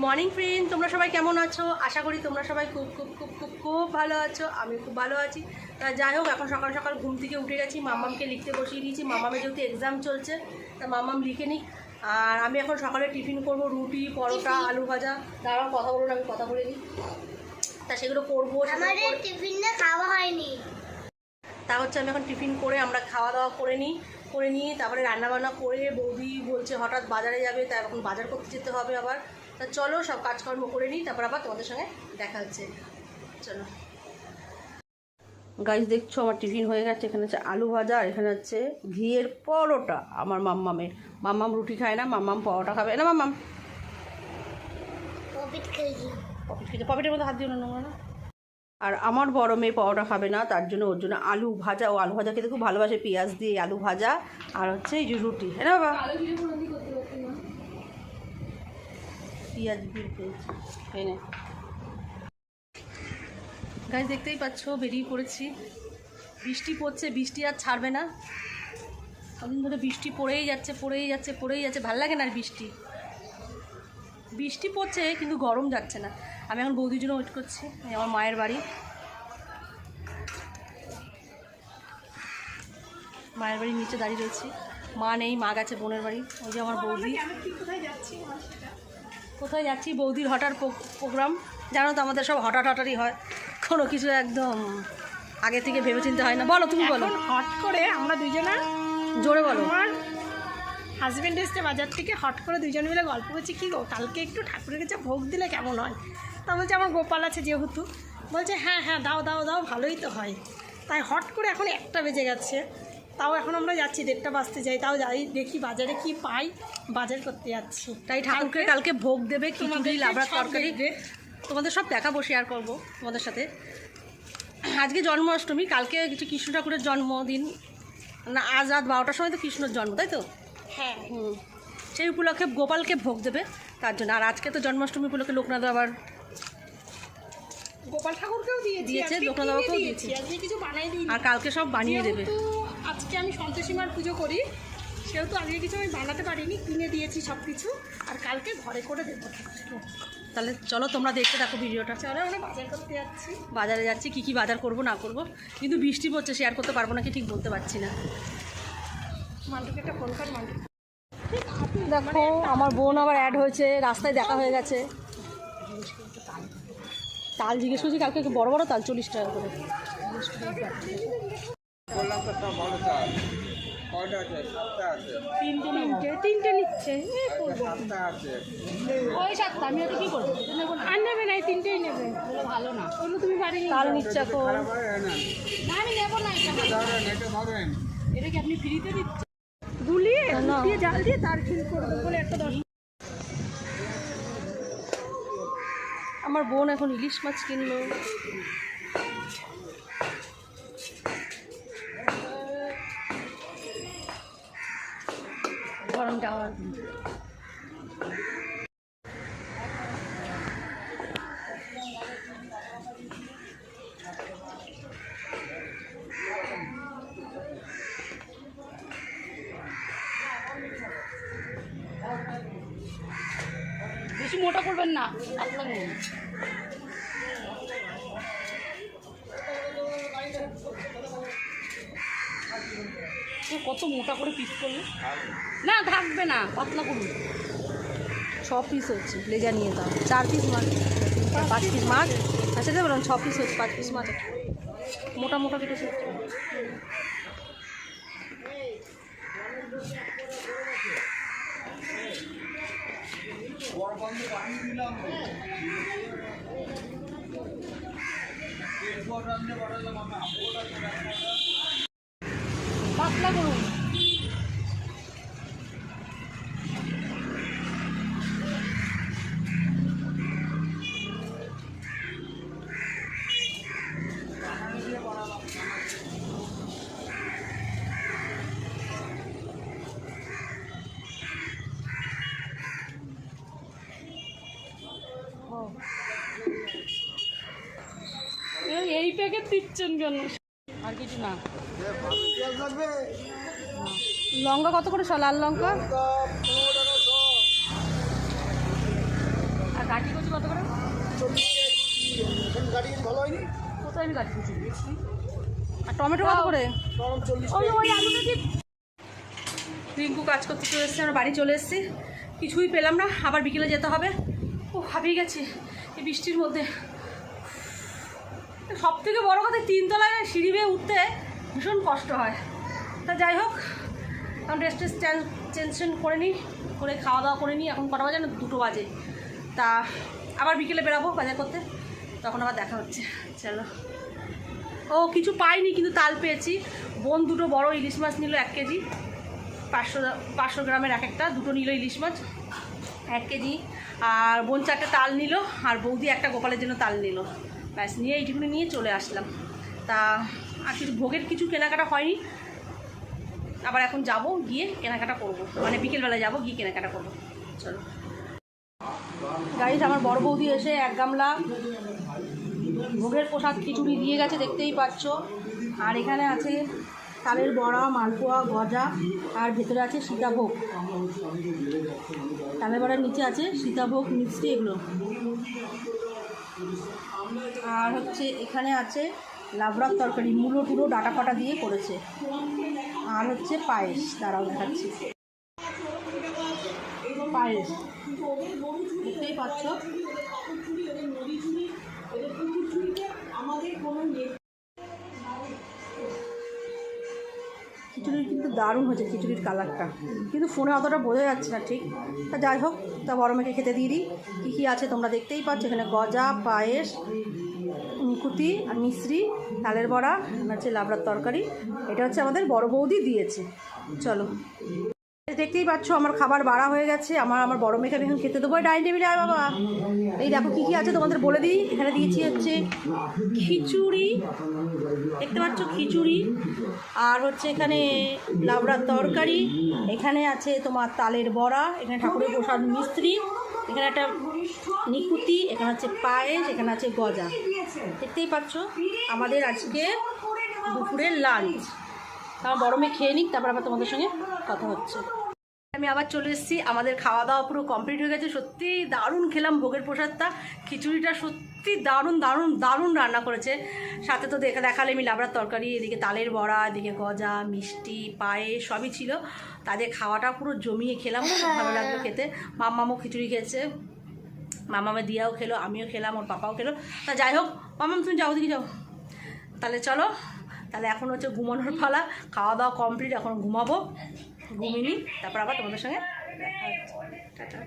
Morning friend তোমরা সবাই কেমন আছো? আশা করি তোমরা সবাই খুব খুব খুব খুব খুব ভালো আছো। আমি খুব ভালো আছি। তা যাই হোক এখন সকাল সকাল ঘুম থেকে উঠে গেছি। মামামকে লিখতে বসিয়ে দিয়েছি। মামামের যেহেতু এক্সাম চলছে তা মামাম লিখে নিক। আর আমি এখন সকালে টিফিন করব রুটি পরোটা আলু ভাজা। দাঁড়াও কথা বলুন আমি কথা বলে নিই। তা সেগুলো করব আমাদের করে- খাওয়া হয়নি। তা হচ্ছে আমি এখন টিফিন করে আমরা খাওয়া দাওয়া করে নিই করে নিয়ে তারপরে রান্নাবান্না করে বৌদি বলছে হঠাৎ বাজারে যাবে তাই এখন বাজার করতে যেতে হবে আবার। তা চলো সব কাজকর্ম করে নিই তারপর আবার তোমাদের সঙ্গে দেখা হচ্ছে। চলো। গাইজ দেখছ আমার টিফিন হয়ে গেছে এখানে হচ্ছে আলু ভাজা আর এখানে হচ্ছে ঘিয়ের পরোটা আমার মাম্মামের। মাম্মাম রুটি খায় না মাম্মাম পরোটা খাবে। না মাম্মাম। পপিট খেয়েছি পকেট খেতে পকেটের মধ্যে হাত দিও না নোংরা না? আর আমার বড় মেয়ে পরোটা খাবে না তার জন্য ওর জন্য আলু ভাজা। ও আলু ভাজা খেতে খুব ভালোবাসে পেঁয়াজ দিয়ে আলু ভাজা আর হচ্ছে এই যে রুটি। হ্যাঁ বাবা? পেঁয়াজ দিয়ে পেয়েছি এই নে। গাছ দেখতেই পাচ্ছ, বেরিয়ে পড়েছি। বৃষ্টি পড়ছে, বৃষ্টি আর ছাড়বে না। কদিন ধরে বৃষ্টি পড়েই যাচ্ছে পড়েই যাচ্ছে পড়েই যাচ্ছে। ভালো লাগে না আর বৃষ্টি। বৃষ্টি পড়ছে, কিন্তু গরম যাচ্ছে না। আমি এখন বৌদির জন্য ওয়েট করছি আমার মায়ের বাড়ি। মায়ের বাড়ির নিচে দাঁড়িয়ে রয়েছি। মা নেই, মা গেছে বোনের বাড়ি। ওই যে আমার বৌদি। কোথায় যাচ্ছি বৌদির হঠাৎ প্রোগ্রাম। জানো তো আমাদের সব হঠাৎ হঠাৎই হয়। কোনো কিছু একদম আগে থেকে ভেবে চিনতে হয় না। বলো তুমি বলো। হট করে আমরা দুজনা জোরে বলো। আমার হাজব্যান্ড এসছে বাজার থেকে হট করে দুজন মিলে গল্প করছি কী গো কালকে একটু ঠাকুরের কাছে ভোগ দিলে কেমন হয়? তা বলছে আমার গোপাল আছে যেহেতু। বলছে হ্যাঁ হ্যাঁ দাও দাও দাও ভালোই তো হয়। তাই হট করে এখন একটা বেজে গেছে। তাও এখন আমরা যাচ্ছি দেড়টা বাজতে যাই তাও যাই দেখি বাজারে কি পাই বাজার করতে যাচ্ছি। তাই ঠাকুরকে কালকে ভোগ দেবে খিচুড়ি লাবড়া তরকারি। তোমাদের সব দেখাবো শেয়ার করব তোমাদের সাথে। আজকে জন্মাষ্টমী কালকে কিছু কৃষ্ণ ঠাকুরের জন্মদিন। না আজ রাত বারোটার সময় তো কৃষ্ণর জন্ম তাই তো? হ্যাঁ। হুম। সেই উপলক্ষে গোপালকে ভোগ দেবে তার জন্য। আর আজকে তো জন্মাষ্টমী উপলক্ষে লোকনাথ আবার গোপাল ঠাকুরকেও দিয়েছি দিয়েছে, লোকনাথ বাবাকেও দিয়েছি আর কালকে সব বানিয়ে দেবে। আজকে আমি সন্তোষী মার পুজো করি। সেহেতু আজকে কিছু আমি বানাতে পারিনি কিনে দিয়েছি সব কিছু আর কালকে ঘরে করে দেবো তাহলে চলো তোমরা দেখতে থাকো ভিডিওটা। চলো আমরা বাজার করতে যাচ্ছি। বাজারে যাচ্ছি কী কী বাজার করব না করব। কিন্তু বৃষ্টি পড়ছে শেয়ার করতে পারব নাকি ঠিক বলতে পারছি না। মান্টুকে একটা ফোন কর মান্টু। দেখো আমার বোন আবার অ্যাড হয়েছে রাস্তায় দেখা হয়ে গেছে। তাল জিজ্ঞেস করছি কালকে একটু বড় বড় তাল চল্লিশ টাকা করে। বললাম তো সব ভালো চাল। কয়টা আছে? সাতটা আছে। তিনটে নিচ্ছে তিনটে নিচ্ছে সাতটা আছে। ওই সাতটা আমি ওটা কী করব? আর নেবে না তিনটেই নেবে। ভালো না। ওগুলো তুমি বাড়ি নিয়ে নিচ্ছে এখন। না? না, আমি নেব না এটা ধরেন এটা কি আপনি ফ্রিতে দিচ্ছেন? গুলিয়ে দিয়ে জাল দিয়ে তার খিল করবে বলে একটা দশ আমার বোন এখন ইলিশ মাছ কিনলো। গরম যাওয়ার বেশি মোটা করবেন না পাতলা কত মোটা করে পিস করলে? না থাকবে না পাতলা করুন ছ পিস হচ্ছে লেজা নিয়ে দাও। চার পিস মাছ পাঁচ পিস মাছ। আচ্ছা দেবো ছ পিস হচ্ছে পাঁচ পিস মাছ। মোটা মোটা কেটেছে পাতলা করুন। এই প্যাকেট দিচ্ছেন কেন? আর কিছু না। লঙ্কা কত করে লাল লঙ্কা? আর কোথায় আমি গাড়ি খুঁজি আর টমেটো কত করে? রিঙ্কু কাজ করতে চলে এসেছে, আমরা বাড়ি চলে এসেছি। কিছুই পেলাম না, আবার বিকেলে যেতে হবে। ও, হাঁপিয়ে গেছি এই বৃষ্টির মধ্যে। সব থেকে বড়ো কথা, তিনতলায় সিঁড়ি বেয়ে উঠতে ভীষণ কষ্ট হয়। তা যাই হোক, এখন ড্রেস ট্রেস চেঞ্জ করে নিই, করে খাওয়া দাওয়া করে নিই। এখন কটা বাজে না? দুটো বাজে। তা আবার বিকেলে বেরাবো বাজার করতে। তখন আবার দেখা হচ্ছে। চলো। ও, কিছু পাইনি, কিন্তু তাল পেয়েছি। বোন দুটো বড় ইলিশ মাছ নিল এক কেজি। পাঁচশো পাঁচশো গ্রামের এক একটা। দুটো নিল ইলিশ মাছ, এক কেজি। আর বোন চারটে তাল নিল, আর বৌদি একটা গোপালের জন্য তাল নিল। ব্যাস, নিয়ে এইটুকুনি নিয়ে চলে আসলাম। তা আর কিছু ভোগের কিছু কেনাকাটা হয়নি। আবার এখন যাব, গিয়ে কেনাকাটা করব। মানে বিকেলবেলা যাব, গিয়ে কেনাকাটা করব। চলো। গাড়িতে আমার বড় বৌদি এসে এক গামলা ভোগের প্রসাদ খিচুড়ি দিয়ে গেছে, দেখতেই পাচ্ছ। আর এখানে আছে তালের বড়া, মালপোয়া, গজা, আর ভেতরে আছে সীতাভোগ। তালের বড়ার নিচে আছে সীতাভোগ, মিষ্টি, এগুলো। আর হচ্ছে এখানে আছে লাবড়ার তরকারি মূলো টুলো ডাটা ফাটা দিয়ে করেছে। আর হচ্ছে পায়েস। দাঁড়াও দেখাচ্ছি। পায়েস। দেখতেই পাচ্ছ। খিচুড়ি কিন্তু দারুণ হয়েছে খিচুড়ির কালারটা। কিন্তু ফোনে অতটা বোঝা যাচ্ছে না, ঠিক? তা যাই হোক, তা বড় মেয়েকে খেতে দিয়ে দিই। কী কী আছে তোমরা দেখতেই পাচ্ছ। এখানে গজা, পায়েস নিকুতি আর মিশ্রি তালের বড়া হচ্ছে লাবড়ার তরকারি। এটা হচ্ছে আমাদের বড় বৌদি দিয়েছে। চলো। দেখতেই পাচ্ছ আমার খাবার বাড়া হয়ে গেছে। আমার আমার বড় মেয়েকে এখন খেতে দেবো। ডাইনিং টেবিলে আয় বাবা। এই দেখো কী কী আছে তোমাদের বলে দিই। এখানে দিয়েছি হচ্ছে খিচুড়ি। দেখতে পাচ্ছ খিচুড়ি। আর হচ্ছে এখানে লাবড়ার তরকারি। এখানে আছে তোমার তালের বড়া। এখানে ঠাকুরের প্রসাদ মিস্ত্রি এখানে একটা নিকুতি, এখানে আছে পায়েস, এখানে আছে গজা। দেখতেই পাচ্ছ, আমাদের আজকে দুপুরের লাঞ্চ। আমার বড় মেয়ে খেয়ে নিক, তারপর আবার তোমাদের সঙ্গে কথা হচ্ছে। আমি আবার চলে এসেছি। আমাদের খাওয়া দাওয়া পুরো কমপ্লিট হয়ে গেছে। সত্যি দারুণ খেলাম ভোগের প্রসাদটা। খিচুড়িটা সত্যি দারুণ দারুণ দারুণ রান্না করেছে। সাথে তো দেখা দেখালে আমি লাবড়ার তরকারি এদিকে তালের বড়া এদিকে গজা মিষ্টি পায়েস সবই ছিল। তাদের খাওয়াটা পুরো জমিয়ে খেলাম। খুব ভালো লাগল খেতে। মাম্মামও খিচুড়ি খেয়েছে। মামামে দিয়াও খেলো আমিও খেলাম ওর পাপাও খেলো। তা যাই হোক মামাম তুমি যাও দিকে যাও। তাহলে চলো। তাহলে এখন হচ্ছে ঘুমানোর পালা। খাওয়া দাওয়া কমপ্লিট এখন ঘুমাবো। ঘুমিয়ে নিই তারপর আবার তোমাদের সঙ্গে দেখা হচ্ছে। টাটা।